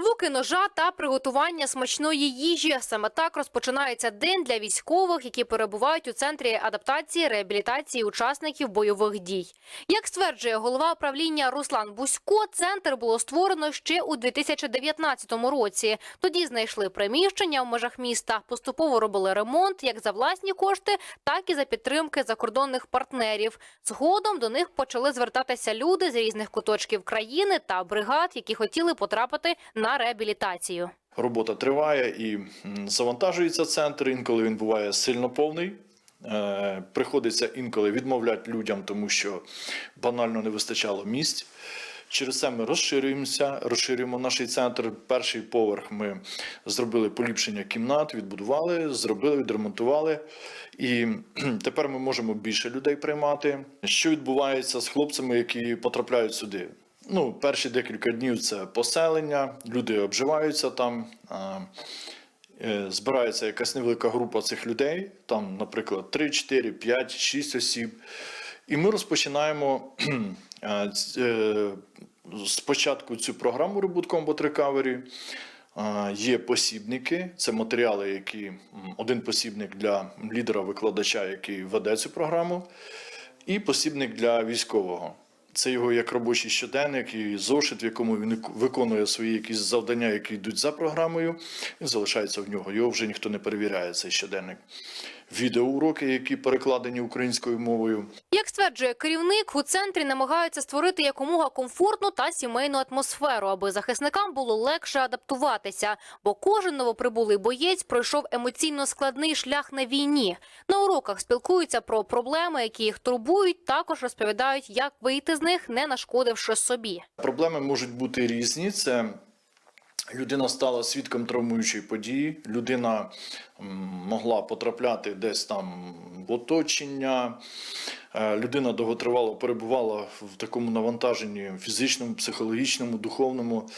Звуки ножа та приготування смачної їжі. Саме так розпочинається день для військових, які перебувають у центрі адаптації реабілітації учасників бойових дій. Як стверджує голова управління Руслан Бусько, центр було створено ще у 2019 році. Тоді знайшли приміщення в межах міста, поступово робили ремонт як за власні кошти, так і за підтримки закордонних партнерів. Згодом до них почали звертатися люди з різних куточків країни та бригад, які хотіли потрапити на реабілітацію. Робота триває і завантажується центр. Інколи він буває сильно повний. Е, Приходиться інколи відмовляти людям, тому що банально не вистачало місць. Через це ми розширюємося, розширюємо наш центр. Перший поверх ми зробили поліпшення кімнат, відбудували, зробили, відремонтували. І тепер ми можемо більше людей приймати. Що відбувається з хлопцями, які потрапляють сюди? Ну, перші декілька днів це поселення, люди обживаються там. е, Збирається якась невелика група цих людей, там, наприклад, 3, 4, 5, 6 осіб. І ми розпочинаємо е, спочатку цю програму Reboot Combat Recovery. Є посібники, це матеріали, які один посібник для лідера-викладача, який веде цю програму, і посібник для військового. Це його як робочий щоденник і зошит, в якому він виконує свої якісь завдання, які йдуть за програмою. Він залишається в нього. Його вже ніхто не перевіряє, цей щоденник. Відеоуроки, які перекладені українською мовою. Як стверджує керівник, у центрі намагаються створити якомога комфортну та сімейну атмосферу, аби захисникам було легше адаптуватися. Бо кожен новоприбулий боєць пройшов емоційно складний шлях на війні. На уроках спілкуються про проблеми, які їх турбують. Також розповідають, як вийти з них, не нашкодивши собі. Проблеми можуть бути різні. Це людина стала свідком травмуючої події, людина могла потрапляти десь там в оточення. Е, Людина довготривало перебувала в такому навантаженні фізичному, психологічному, духовному.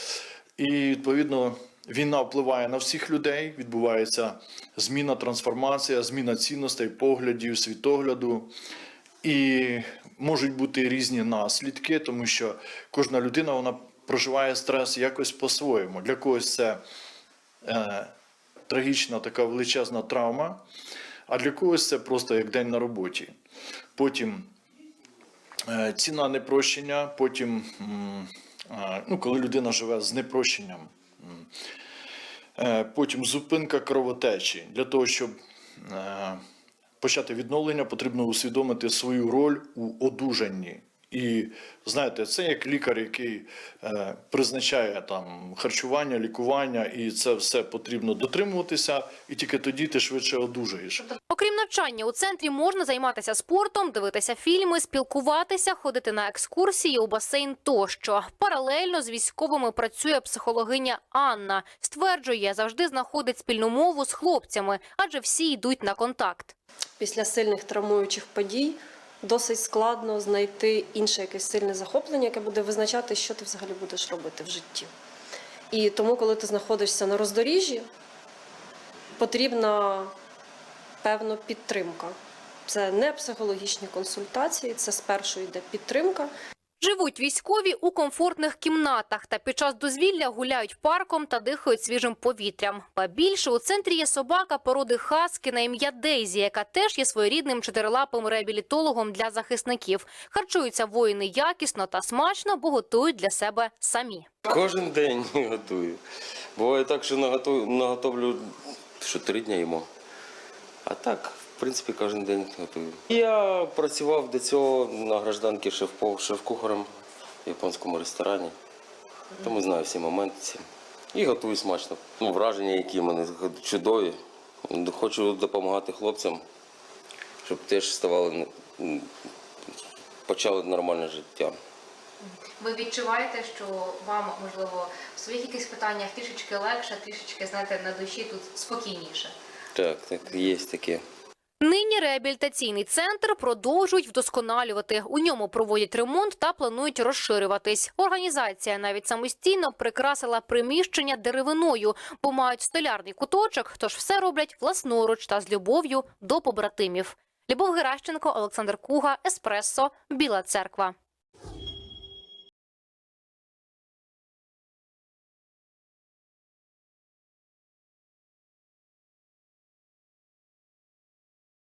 І відповідно війна впливає на всіх людей. Відбувається зміна, трансформація, зміна цінностей, поглядів, світогляду. І можуть бути різні наслідки, тому що кожна людина вона проживає стрес якось по-своєму. Для когось це е, трагічна така величезна травма, а для когось це просто як день на роботі. Потім е, ціна непрощення, потім, е, ну, коли людина живе з непрощенням. Е, Потім зупинка кровотечі. Для того, щоб е, почати відновлення, потрібно усвідомити свою роль у одужанні. І знаєте, це як лікар, який е, призначає там харчування, лікування, і це все потрібно дотримуватися, і тільки тоді ти швидше одужаєш. Окрім навчання, у центрі можна займатися спортом, дивитися фільми, спілкуватися, ходити на екскурсії у басейн тощо. Паралельно з військовими працює психологиня Анна. Стверджує, завжди знаходить спільну мову з хлопцями, адже всі йдуть на контакт. після сильних травмуючих подій досить складно знайти інше якесь сильне захоплення, яке буде визначати, що ти взагалі будеш робити в житті. І тому, коли ти знаходишся на роздоріжжі, потрібна певна підтримка. Це не психологічні консультації, це спершу йде підтримка. Живуть військові у комфортних кімнатах та під час дозвілля гуляють парком та дихають свіжим повітрям. Ба більше у центрі є собака породи хаски на ім'я Дейзі, яка теж є своєрідним чотирилапим реабілітологом для захисників. Харчуються воїни якісно та смачно, бо готують для себе самі. Кожен день готую. Буває так, що наготовлю, що три дні їмо. А так, принципі, кожен день готую. Я працював до цього на гражданці шеф- шеф-кухарем в японському ресторані. Тому знаю всі моменти. І готую смачно. Ну, враження, які в мене чудові. Хочу допомагати хлопцям, щоб теж ставали, почали нормальне життя. Ви відчуваєте, що вам можливо в своїх якихось питаннях трішечки легше, трішечки знаєте, на душі тут спокійніше. Так, так, є таке. Нині реабілітаційний центр продовжують вдосконалювати. У ньому проводять ремонт та планують розширюватись. Організація навіть самостійно прикрасила приміщення деревиною, бо мають столярний куточок, тож все роблять власноруч та з любов'ю до побратимів. Любов Геращенко, Олександр Куга, Еспресо, Біла Церква.